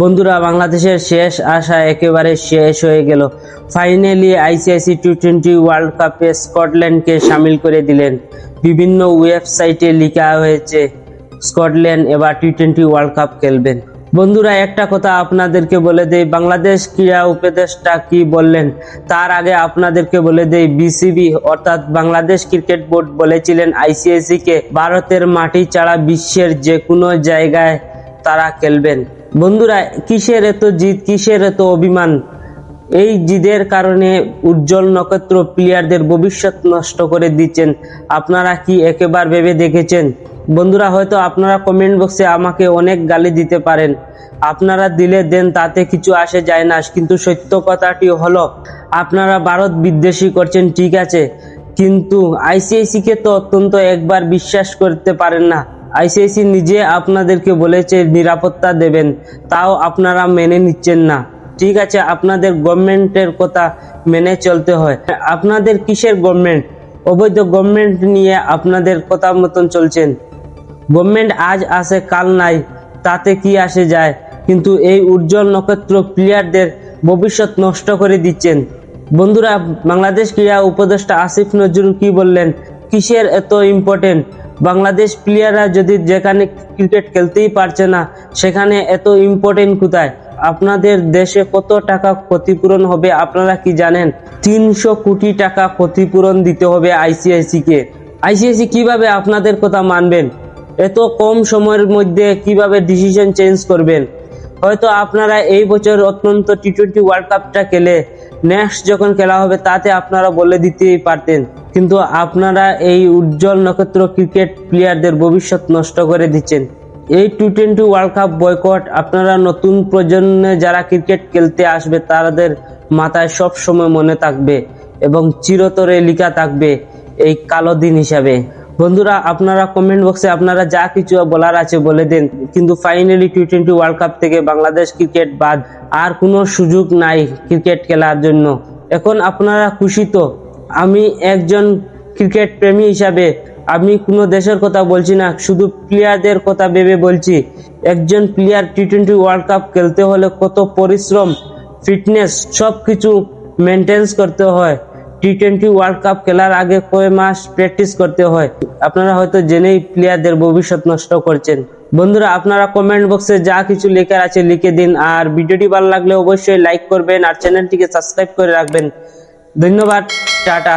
বন্ধুরা, বাংলাদেশের শেষ আশা একেবারে শেষ হয়ে গেল। Finally ICC T twenty world কাপে স্কটল্যান্ডকে সামিল করে দিলেন। বিভিন্ন ওয়েবসাইটে লেখা হয়েছে, স্কটল্যান্ড এবার টি টোয়েন্টি ওয়ার্ল্ড কাপ খেলবেন। বন্ধুরা, একটা কথা আপনাদেরকে বলে দেই, বাংলাদেশ ক্রীড়া উপদেষ্টা কি বললেন? তার আগে আপনাদেরকে বলে দেই বিসিবি অর্থাৎ বাংলাদেশ ক্রিকেট বোর্ড বলেছিলেন আইসিআইসি কে ভারতের মাটি ছাড়া বিশ্বের যে কোনো জায়গায় তারা খেলবেন। বন্ধুরা, কিসের এত জিদ, কিসের এত অভিমান? এই জিদের কারণে উজ্জ্বল নক্ষত্র প্লেয়ারদের ভবিষ্যৎ নষ্ট করে দিচ্ছেন। আপনারা কি একেবার ভেবে দেখেছেন? বন্ধুরা, হয়তো আপনারা কমেন্ট বক্সে আমাকে অনেক গালি দিতে পারেন। আপনারা দিলে দেন, তাতে কিছু আসে যায় না। কিন্তু সত্য কথাটি হলো, আপনারা ভারত বিদ্বেষী করছেন, ঠিক আছে। কিন্তু আইসিআইসিকে তো অত্যন্ত একবার বিশ্বাস করতে পারেন না। আইসিআইসি নিজে আপনাদেরকে বলেছে নিরাপত্তা দেবেন, তাও আপনারা মেনে নিচ্ছেন না। ঠিক আছে, আপনাদের গভর্নমেন্টের কথা মেনে চলতে হয়। আপনাদের কিসের গভর্নমেন্ট? অবৈধ গভর্নমেন্ট নিয়ে আপনাদের কথা মতন চলছেন। গভর্নমেন্ট আজ আসে, কাল নাই, তাতে কি আসে যায়? কিন্তু এই উজ্জ্বল নক্ষত্র প্লেয়ারদের ভবিষ্যৎ নষ্ট করে দিচ্ছেন। বন্ধুরা, বাংলাদেশ ক্রীড়া উপদেষ্টা আসিফ নজরুল কি বললেন? কিসের এত ইম্পর্টেন্ট বাংলাদেশ প্লেয়াররা যদি যেখানে ক্রিকেট খেলতেই পারছে না, সেখানে এত ইম্পর্টেন্ট কোথায়? আপনাদের দেশে কত টাকা ক্ষতিপূরণ হবে আপনারা কি জানেন? তিনশো কোটি টাকা ক্ষতিপূরণ দিতে হবে আইসিআইসি কে আইসিআইসি কীভাবে আপনাদের কথা মানবেন? এত কম সময়ের মধ্যে কীভাবে ডিসিশন চেঞ্জ করবেন? হয়তো আপনারা এই বছর অত্যন্ত টি টোয়েন্টি ওয়ার্ল্ড কাপটা খেলে নেক্সট যখন খেলা হবে, তাতে আপনারা বলে দিতেই পারতেন। কিন্তু আপনারা এই উজ্জ্বল নক্ষত্র ক্রিকেট প্লেয়ারদের ভবিষ্যৎ নষ্ট করে দিচ্ছেন। এই T twenty world cup boycott আপনারা নতুন প্রজন্মে যারা ক্রিকেট খেলতে আসবে, তাদের মাথায় সব সময় মনে থাকবে এবং চিরতরে লেখা থাকবে এই কালো দিন হিসাবে। বন্ধুরা, আপনারা কমেন্ট বক্সে আপনারা যা কিছু বলার আছে বলে দেন। কিন্তু finally T twenty world cup থেকে বাংলাদেশ ক্রিকেট বাদ আর কোনো সুযোগ নাই ক্রিকেট খেলার জন্য। এখন আপনারা খুশি তো? আমি একজন ক্রিকেট প্রেমী হিসাবে, আমি কোনো দেশের কথা বলছি না, শুধু প্লেয়ারদের কথা ভেবে বলছি। একজন player T twenty world cup খেলতে হলে কত পরিশ্রম ফিটনেস সব কিছু মেনটেন্স করতে হয়। টি টোয়েন্টি ওয়ার্ল্ড কাপ খেলার আগে কয় মাস প্র্যাকটিস করতে হয়? আপনারা হয়তো জেনেই প্লেয়ারদের ভবিষ্যৎ নষ্ট করছেন। বন্ধুরা, আপনারা কমেন্ট বক্সে যা কিছু লেখার আছে লিখে দিন, আর ভিডিওটি ভালো লাগলে অবশ্যই লাইক করবেন, আর চ্যানেলটিকে সাবস্ক্রাইব করে রাখবেন। ধন্যবাদ, টাটা।